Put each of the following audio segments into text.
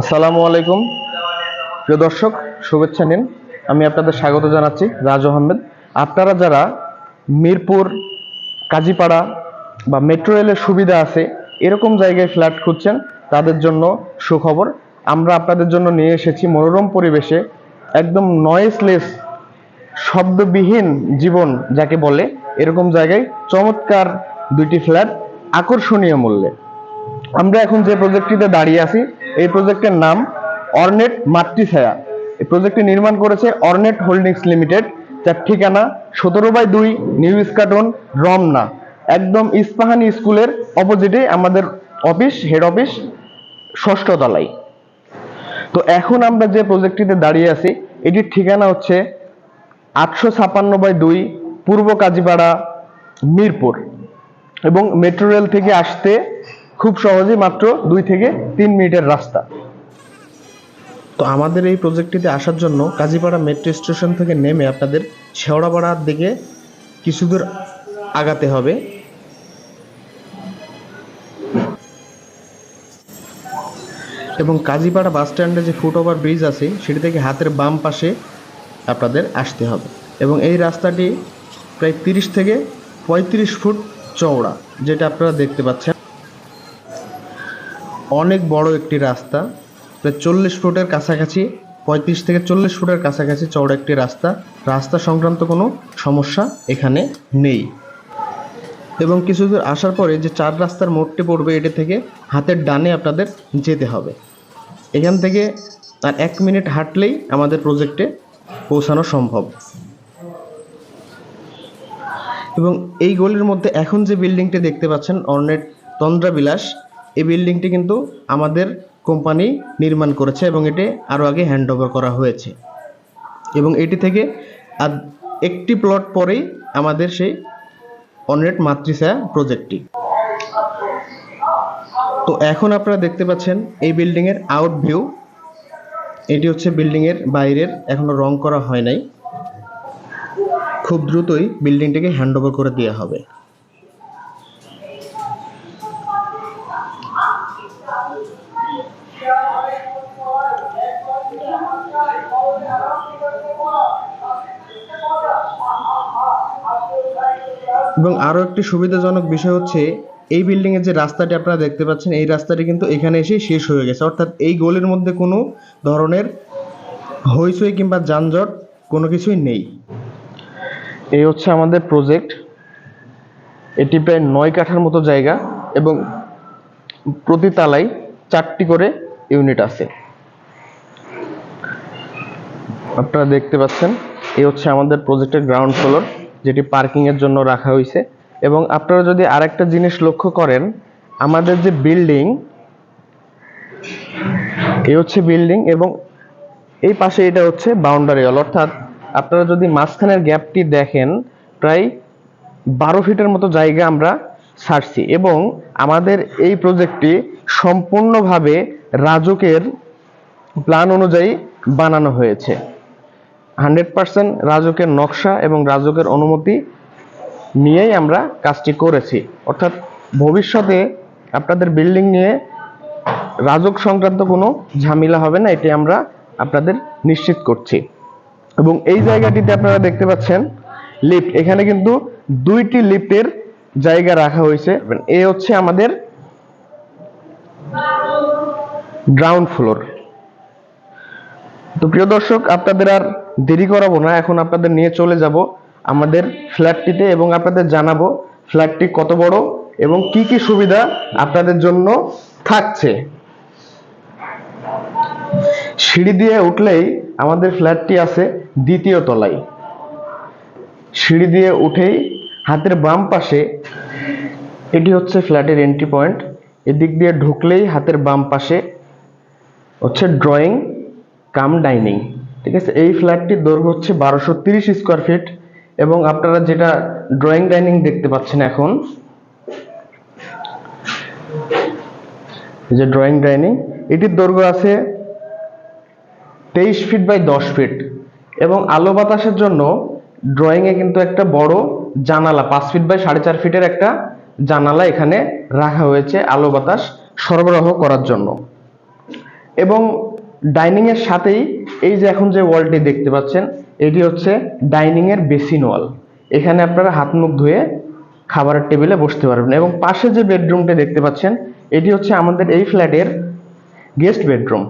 আসসালামু আলাইকুম। প্রিয় দর্শক, শুভেচ্ছা নিন। আমি আপনাদের স্বাগত জানাচ্ছি রাজ আহমেদ। আপনারা যারা মিরপুর, কাজীপাড়া বা মেট্রো রেলের সুবিধা আছে, এরকম জায়গায় ফ্ল্যাট খুঁজছেন, তাদের জন্য সুখবর। আমরা আপনাদের জন্য নিয়ে এসেছি মনোরম পরিবেশে, একদম নয়েসলেস শব্দবিহীন জীবন, যাকে বলে এরকম জায়গায় চমৎকার দুইটি ফ্ল্যাট, আকর্ষণীয় মূল্যে। আমরা এখন যে প্রজেক্টটিতে দাঁড়িয়ে আছি, এই প্রজেক্টের নাম অর্নেট মাতৃছায়া। এই প্রজেক্টটি নির্মাণ করেছে অর্নেট হোল্ডিংস লিমিটেড, যার ঠিকানা সতেরো বাই দুই নিউ ইস্কাটন, রমনা। একদম ইস্পাহানি স্কুলের অপোজিটে আমাদের অফিস হেড অফিস ষষ্ঠ তলায়। তো এখন আমরা যে প্রজেক্টটিতে দাঁড়িয়ে আছি, এটির ঠিকানা হচ্ছে আটশো ছাপান্ন বাই দুই পূর্ব কাজীপাড়া, মিরপুর। এবং মেট্রো রেল থেকে আসতে খুব সহজেই মাত্র দুই থেকে তিন মিনিটের রাস্তা। তো আমাদের এই প্রজেক্টটিতে আসার জন্য কাজীপাড়া মেট্রো স্টেশন থেকে নেমে আপনাদের শেওড়াপাড়ার দিকে কিছু দূর আগাতে হবে। এবং কাজীপাড়া বাস স্ট্যান্ডে যে ফুট ওভার ব্রিজ আছে, সেটি থেকে হাতের বাম পাশে আপনাদের আসতে হবে। এবং এই রাস্তাটি প্রায় তিরিশ থেকে পঁয়ত্রিশ ফুট চওড়া, যেটা আপনারা দেখতে পাচ্ছেন। অনেক বড় একটি রাস্তা। প্রায় চল্লিশ ফুটের কাছাকাছি, পঁয়ত্রিশ থেকে চল্লিশ ফুটের কাছাকাছি চওড়া একটি রাস্তা। রাস্তা সংক্রান্ত কোনো সমস্যা এখানে নেই। এবং কিছু দূর আসার পরে যে চার রাস্তার মোড়টি পড়বে এটি থেকে হাতের ডানে আপনাদের যেতে হবে। এখান থেকে আর এক মিনিট হাঁটলেই আমাদের প্রজেক্টে পৌঁছানো সম্ভব। এবং এই গলির মধ্যে এখন যে বিল্ডিংটি দেখতে পাচ্ছেন অর্নেট তন্দ্রা বিলাস এই বিল্ডিংটি কিন্তু আমাদের কোম্পানি নির্মাণ করেছে এবং এটি আরও আগে হ্যান্ড ওভার করা হয়েছে। এবং এটি থেকে আর একটি প্লট পরেই আমাদের সেই অনেট মাতৃছায়া প্রজেক্টটি। তো এখন আপনারা দেখতে পাচ্ছেন এই বিল্ডিংয়ের আউট ভিউ। এটি হচ্ছে বিল্ডিংয়ের বাইরের, এখনও রং করা হয় নাই। খুব দ্রুতই বিল্ডিংটিকে হ্যান্ড ওভার করে দেওয়া হবে। এবং আরও একটি সুবিধাজনক বিষয় হচ্ছে, এই বিল্ডিং এর যে রাস্তাটি আপনারা দেখতে পাচ্ছেন, এই রাস্তাটি কিন্তু এখানে এসে শেষ হয়ে গেছে। অর্থাৎ এই গলির মধ্যে কোনো ধরনের হইচই কিংবা যানজট কোনো কিছুই নেই। এই হচ্ছে আমাদের প্রজেক্ট এটি প্রায় নয় কাঠার মতো জায়গা এবং প্রতি তালায় চারটি করে ইউনিট আছে। আপনারা দেখতে পাচ্ছেন, এই হচ্ছে আমাদের প্রজেক্টের গ্রাউন্ড ফ্লোর যেটি পার্কিং এর জন্য রাখা হয়েছে এবং আপনারা যদি আরেকটা জিনিস লক্ষ্য করেন, আমাদের যে বিল্ডিং এই হচ্ছে বিল্ডিং এবং এই পাশে এটা হচ্ছে বাউন্ডারি ওয়াল অর্থাৎ আপনারা যদি মাঝখানের গ্যাপটি দেখেন, প্রায় বারো ফিটের মতো জায়গা আমরা ছাড়ছি এবং আমাদের এই প্রজেক্টটি সম্পূর্ণভাবে রাজুকের প্ল্যান অনুযায়ী বানানো হয়েছে। হান্ড্রেড পার্সেন্ট রাজুকের নকশা এবং রাজুকের অনুমতি নিয়েই আমরা কাজটি করেছি। অর্থাৎ ভবিষ্যতে আপনাদের বিল্ডিং নিয়ে রাজক সংক্রান্ত কোনো ঝামেলা হবে না, এটি আমরা আপনাদের নিশ্চিত করছি। এবং এই জায়গাটিতে আপনারা দেখতে পাচ্ছেন লিফট। এখানে কিন্তু দুইটি লিফটের জায়গা রাখা হয়েছে। এ হচ্ছে আমাদের গ্রাউন্ড ফ্লোর তো প্রিয় দর্শক, আপনাদের আর দেরি করাবো না। এখন আপনাদের নিয়ে চলে যাব আমাদের ফ্ল্যাটটিতে এবং আপনাদের জানাব ফ্ল্যাটটি কত বড় এবং কি কি সুবিধা আপনাদের জন্য থাকছে। সিঁড়ি দিয়ে উঠলেই আমাদের ফ্ল্যাটটি আছে দ্বিতীয় তলায়। সিঁড়ি দিয়ে উঠেই হাতের বাম পাশে এটি হচ্ছে ফ্ল্যাটের এন্ট্রি পয়েন্ট এদিক দিয়ে ঢুকলেই হাতের বাম পাশে হচ্ছে ড্রয়িং কাম ডাইনিং, ঠিক আছে? এই ফ্ল্যাটটির দৈর্ঘ্য হচ্ছে বারোশো তিরিশ স্কোয়ার ফিট এবং আপনারা যেটা ড্রয়িং ডাইনিং দেখতে পাচ্ছেন এখন যে ড্রয়িং ডাইনিং, এটির দৈর্ঘ্য আছে তেইশ ফিট বাই দশ ফিট এবং আলো বাতাসের জন্য ড্রয়িংয়ে কিন্তু একটা বড় জানালা, পাঁচ ফিট বাই সাড়ে চার ফিটের একটা জানালা এখানে রাখা হয়েছে আলো বাতাস সরবরাহ করার জন্য। এবং ডাইনিং এর সাথেই এই যে এখন যে ওয়ালটি দেখতে পাচ্ছেন, এটি হচ্ছে ডাইনিং এর বেসিন ওয়াল এখানে আপনারা হাত মুখ ধুয়ে খাবারের টেবিলে বসতে পারবেন এবং পাশে যে বেডরুমটা দেখতে পাচ্ছেন, এটি হচ্ছে আমাদের এই ফ্ল্যাটের গেস্ট বেডরুম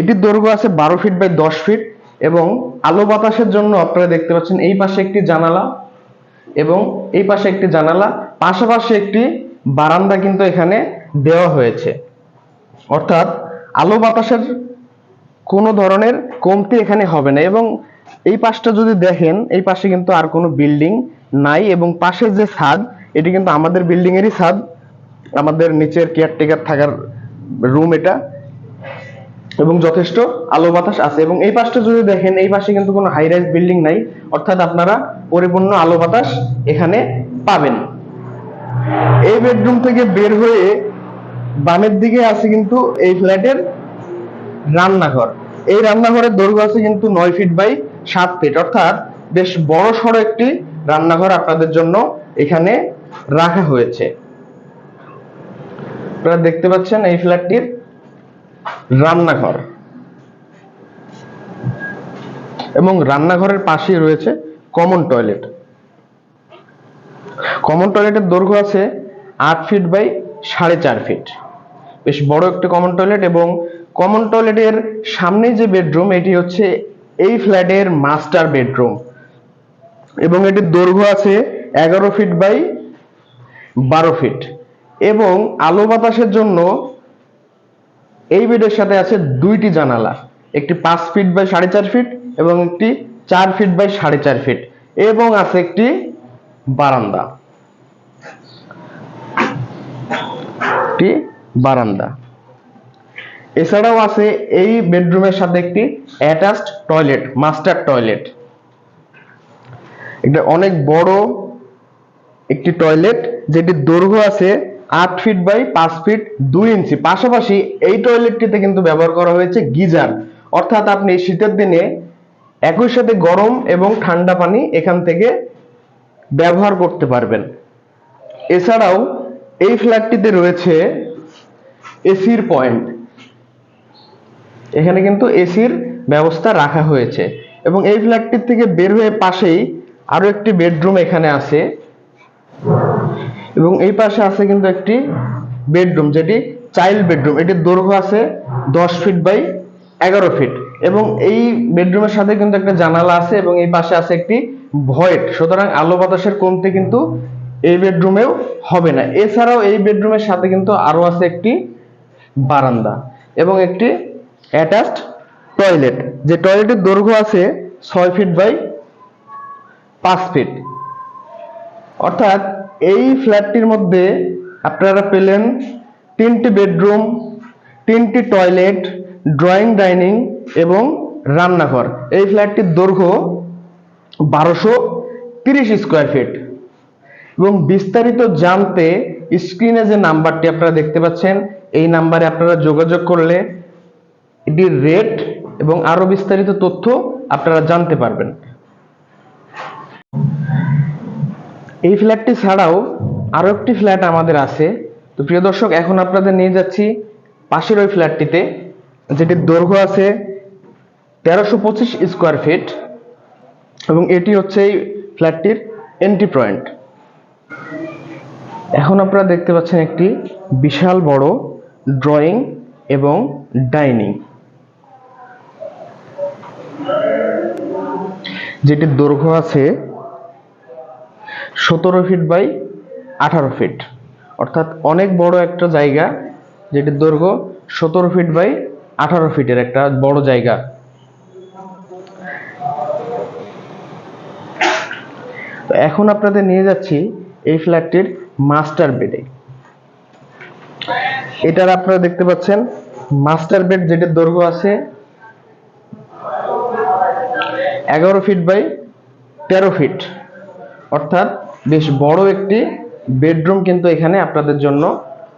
এটির দৈর্ঘ্য আছে বারো ফিট বাই দশ ফিট এবং আলো বাতাসের জন্য আপনারা দেখতে পাচ্ছেন এই পাশে একটি জানালা এবং এই পাশে একটি জানালা, পাশাপাশি একটি বারান্দা কিন্তু এখানে দেওয়া হয়েছে। অর্থাৎ আলো বাতাসের কোনো ধরনের কমতি এখানে হবে না এবং এই পাশটা যদি দেখেন, এই পাশে কিন্তু আর কোনো বিল্ডিং নাই এবং পাশের যে ছাদ, এটি কিন্তু আমাদের বিল্ডিং এরই ছাদ। আমাদের নিচের কেয়ারটেকার থাকার রুম এটা। এবং যথেষ্ট আলো বাতাস আছে। এবং এই পাশটা যদি দেখেন, এই পাশে কিন্তু কোনো হাই রাইজ বিল্ডিং নাই। অর্থাৎ আপনারা পরিপূর্ণ আলো বাতাস এখানে পাবেন। এই বেডরুম থেকে বের হয়ে বামের দিকে আছে কিন্তু এই ফ্ল্যাটের রান্নাঘর। এই রান্নাঘরের দৈর্ঘ্য আছে কিন্তু নয় ফিট বাই সাত ফিট অর্থাৎ বেশ বড় সড়ো একটি রান্নাঘর আপনাদের জন্য এখানে রাখা হয়েছে। আপনারা দেখতে পাচ্ছেন এই ফ্ল্যাটটির রান্নাঘর। এবং রান্নাঘরের পাশেই রয়েছে কমন টয়লেট কমন টয়লেটের দৈর্ঘ্য আছে আট ফিট বাই সাড়ে চার ফিট বেশ বড় একটি কমন টয়লেট এবং কমন টয়লেটের সামনে যে বেডরুম এটি হচ্ছে এই ফ্ল্যাটের মাস্টার বেডরুম এবং এটির দৈর্ঘ্য আছে এগারো ফিট বাই বারো ফিট এবং আলো বাতাসের জন্য এই বেডের সাথে আছে দুইটি জানালা, একটি পাঁচ ফিট বাই সাড়ে চার ফিট এবং একটি চার ফিট বাই সাড়ে চার ফিট এবং আছে একটি বারান্দা। একটি বারান্দা। এছাড়াও আছে এই বেডরুমের সাথে একটি অ্যাটাচড টয়লেট, মাস্টার টয়লেট। এটা অনেক বড় একটি টয়লেট, যেটির দৈর্ঘ্য আছে আট ফিট বাই পাঁচ ফিট দুই ইঞ্চি। পাশাপাশি এই টয়লেটটিতে কিন্তু ব্যবহার করা হয়েছে গিজার। অর্থাৎ আপনি শীতের দিনে একই সাথে গরম এবং ঠান্ডা পানি এখান থেকে ব্যবহার করতে পারবেন। এছাড়াও এই ফ্ল্যাটটিতে রয়েছে এসির পয়েন্ট। এখানে কিন্তু এসির ব্যবস্থা রাখা হয়েছে এবং এই ফ্ল্যাটটির থেকে বের হয়ে পাশেই আরও একটি বেডরুম এখানে আছে। এবং এই পাশে আছে কিন্তু একটি বেডরুম, যেটি চাইল্ড বেডরুম। এটির দৈর্ঘ্য আছে দশ ফিট বাই এগারো ফিট। এবং এই বেডরুমের সাথে কিন্তু একটা জানালা আছে এবং এই পাশে আছে একটি ভয়েট সুতরাং আলো বাতাসের কমতে কিন্তু এই বেডরুমেও হবে না। এছাড়াও এই বেডরুমের সাথে কিন্তু আরও আছে একটি বারান্দা এবং একটি অ্যাটাচড টয়লেট। যে টয়লেটের দৈর্ঘ্য আছে ছয় ফিট বাই পাঁচ ফিট। অর্থাৎ এই ফ্ল্যাটটির মধ্যে আপনারা পেলেন তিনটি বেডরুম, তিনটি টয়লেট, ড্রয়িং, ডাইনিং এবং রান্নাঘর। এই ফ্ল্যাটটির দৈর্ঘ্য বারোশো তিরিশ স্কোয়ার ফিট। এবং বিস্তারিত জানতে স্ক্রিনে যে নাম্বারটি আপনারা দেখতে পাচ্ছেন, এই নাম্বারে আপনারা যোগাযোগ করলে এটির রেট এবং আরও বিস্তারিত তথ্য আপনারা জানতে পারবেন। এই ফ্ল্যাটটি ছাড়াও আরও একটি ফ্ল্যাট আমাদের আছে। তো প্রিয় দর্শক, এখন আপনাদের নিয়ে যাচ্ছি পাশের ওই ফ্ল্যাটটিতে, যেটির দৈর্ঘ্য আছে তেরোশো পঁচিশ স্কোয়ার ফিট এবং এটি হচ্ছে এই ফ্ল্যাটটির এন্ট্রি পয়েন্ট এখন আপনারা দেখতে পাচ্ছেন একটি বিশাল বড় ড্রয়িং এবং ডাইনিং যেটির দৈর্ঘ্য আছে সতেরো ফিট বাই আঠারো ফিট অর্থাৎ অনেক বড় একটা জায়গা যেটির দৈর্ঘ্য সতেরো ফিট বাই আঠারো ফিটের একটা বড় জায়গা। তো এখন আপনাদের নিয়ে যাচ্ছি এই ফ্ল্যাটটির মাস্টার বেডে। এটার আপনারা দেখতে পাচ্ছেন, মাস্টার বেড যেটির দৈর্ঘ্য আছে এগারো ফিট বাই তেরো ফিট অর্থাৎ বেশ বড় একটি বেডরুম কিন্তু এখানে আপনাদের জন্য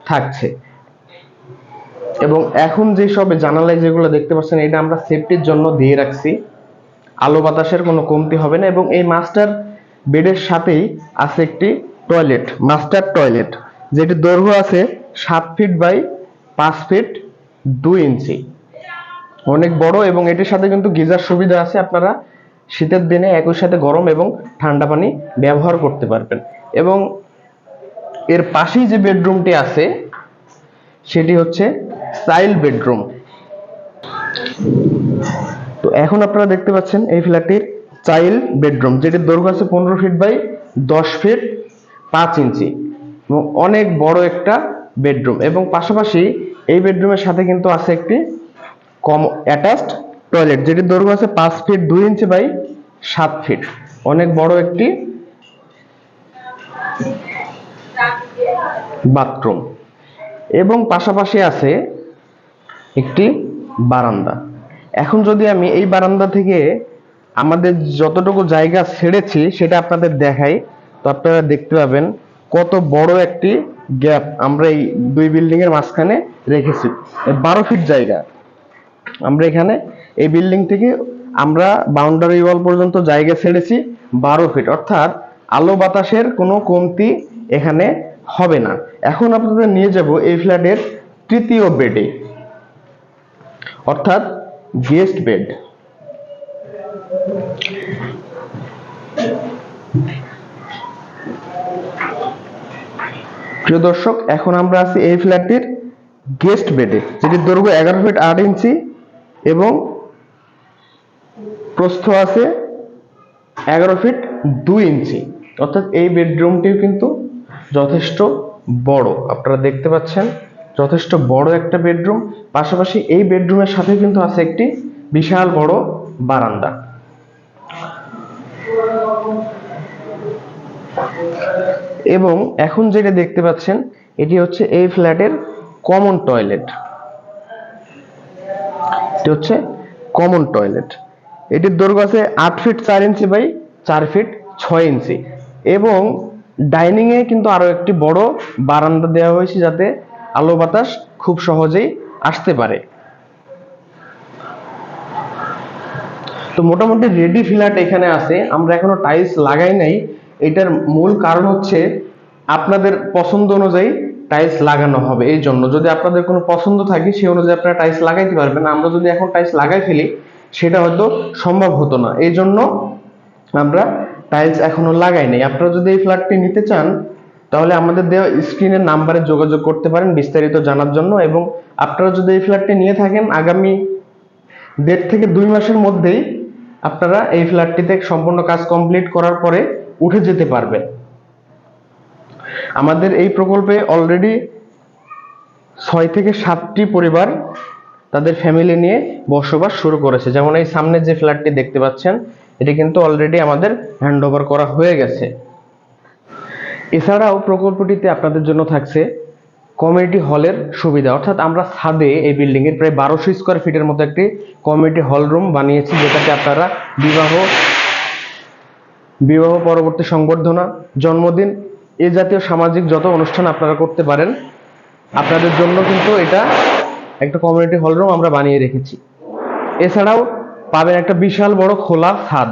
থাকছে। এবং এখন যে সব জানালায় যেগুলো দেখতে পাচ্ছেন, এটা আমরা সেফটির জন্য দিয়ে রাখছি। আলো বাতাসের কোনো কমতি হবে না এবং এই মাস্টার বেডের সাথেই আছে একটি টয়লেট মাস্টার টয়লেট যেটি দৈর্ঘ্য আছে সাত ফিট বাই পাঁচ ফিট দুই ইঞ্চি। অনেক বড় এবং এটির সাথে কিন্তু গিজার সুবিধা আছে, আপনারা শীতের দিনে একই সাথে গরম এবং ঠান্ডা পানি ব্যবহার করতে পারবেন। এবং এর পাশেই যে বেডরুমটি আছে, সেটি হচ্ছে চাইল্ড বেডরুম। তো এখন আপনারা দেখতে পাচ্ছেন এই ফ্ল্যাটটির চাইল্ড বেডরুম, যেটির দৈর্ঘ্য আছে পনেরো ফিট বাই দশ ফিট পাঁচ ইঞ্চি। এবং অনেক বড় একটা বেডরুম। এবং পাশাপাশি এই বেডরুমের সাথে কিন্তু আছে একটি কম অ্যাটাচড টয়লেট যেটির দৈর্ঘ্য আছে পাঁচ ফিট, দুই ইঞ্চি বাই সাত ফিট। অনেক বড় একটি বাথরুম। এবং পাশাপাশি আছে একটি বারান্দা। এখন যদি আমি এই বারান্দা থেকে আমাদের যতটুকু জায়গা ছেড়েছি, সেটা আপনাদের দেখাই। তো আপনারা দেখতে পাবেন কত বড় একটি গ্যাপ আমরা এই দুই বিল্ডিং এর মাঝখানে রেখেছি। বারো ফিট জায়গা। আমরা এখানে এই বিল্ডিং থেকে আমরা বাউন্ডারি ওয়াল পর্যন্ত জায়গা ছেড়েছি বারো ফিট অর্থাৎ আলো বাতাসের কোনো কমতি এখানে হবে না। এখন আপনাদের নিয়ে যাব এই ফ্ল্যাটের তৃতীয় বেডে অর্থাৎ গেস্ট বেড প্রিয় দর্শক, এখন আমরা আছি এই ফ্ল্যাটটির গেস্ট বেডে যেটির দৈর্ঘ্য এগারো ফিট আট ইঞ্চি এবং প্রস্থ আছে এগারো ফিট দুই ইঞ্চি। অর্থাৎ এই বেডরুমটিও কিন্তু যথেষ্ট বড়। আপনারা দেখতে পাচ্ছেন, যথেষ্ট বড় একটা বেডরুম। পাশাপাশি এই বেডরুমের সাথে কিন্তু আছে একটি বিশাল বড় বারান্দা। এবং এখন যেটা দেখতে পাচ্ছেন, এটি হচ্ছে এই ফ্ল্যাটের কমন টয়লেট। এটি হচ্ছে কমন টয়লেট। এটির দৈর্ঘ্য আছে আট ফিট চার ইঞ্চি বাই চার ফিট ছয় ইঞ্চি এবং ডাইনিং এ কিন্তু আরও একটি বড় বারান্দা দেওয়া হয়েছে যাতে আলো বাতাস খুব সহজেই আসতে পারে। তো মোটামুটি রেডি ফ্ল্যাট এখানে আছে। আমরা এখনও টাইলস লাগাই নাই। এটার মূল কারণ হচ্ছে আপনাদের পছন্দ অনুযায়ী টাইলস লাগানো হবে। এই জন্য যদি আপনাদের কোনো পছন্দ থাকে, সেই অনুযায়ী আপনারা টাইলস লাগাইতে পারবেন। আমরা যদি এখন টাইলস লাগাই ফেলি সেটা হয়তো সম্ভব হতো না। এই জন্য আমরা টাইলস এখনও লাগাই নাই। আপনারা যদি এই ফ্ল্যাটটি নিতে চান, তাহলে আমাদের দেওয়া স্ক্রিনের নাম্বারে যোগাযোগ করতে পারেন বিস্তারিত জানার জন্য এবং আপনারা যদি এই ফ্ল্যাটটি নিয়ে থাকেন, আগামী দেড় থেকে দুই মাসের মধ্যেই আপনারা এই ফ্ল্যাটটিতে সম্পূর্ণ কাজ কমপ্লিট করার পরে উঠে যেতে পারবেন। আমাদের এই প্রকল্পে অলরেডি ছয় থেকে সাতটি পরিবার তাদের ফ্যামিলি নিয়ে বসবাস শুরু করেছে। যেমন এই সামনে যে ফ্ল্যাটটি দেখতে পাচ্ছেন, এটি কিন্তু অলরেডি আমাদের হ্যান্ড করা হয়ে গেছে। এছাড়াও প্রকল্পটিতে আপনাদের জন্য থাকছে কমিউনিটি হলের সুবিধা। অর্থাৎ আমরা ছাদে এই বিল্ডিং এর প্রায় বারোশো স্কোয়ার ফিটের মতো একটি কমিউনিটি হল রুম বানিয়েছি, যেটাতে আপনারা বিবাহ বিবাহ পরবর্তী সংবর্ধনা, জন্মদিন, এ জাতীয় সামাজিক যত অনুষ্ঠান আপনারা করতে পারেন, আপনাদের জন্য কিন্তু এটা একটা কমিউনিটি হল রুম আমরা বানিয়ে রেখেছি। এছাড়াও পাবেন একটা বিশাল বড় খোলা ছাদ।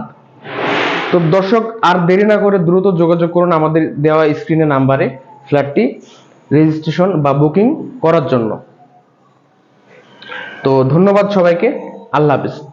তো দর্শক, আর দেরি না করে দ্রুত যোগাযোগ করুন আমাদের দেওয়া স্ক্রিনে নাম্বারে ফ্ল্যাটটি রেজিস্ট্রেশন বা বুকিং করার জন্য। তো ধন্যবাদ সবাইকে। আল্লাহ হাফিজ।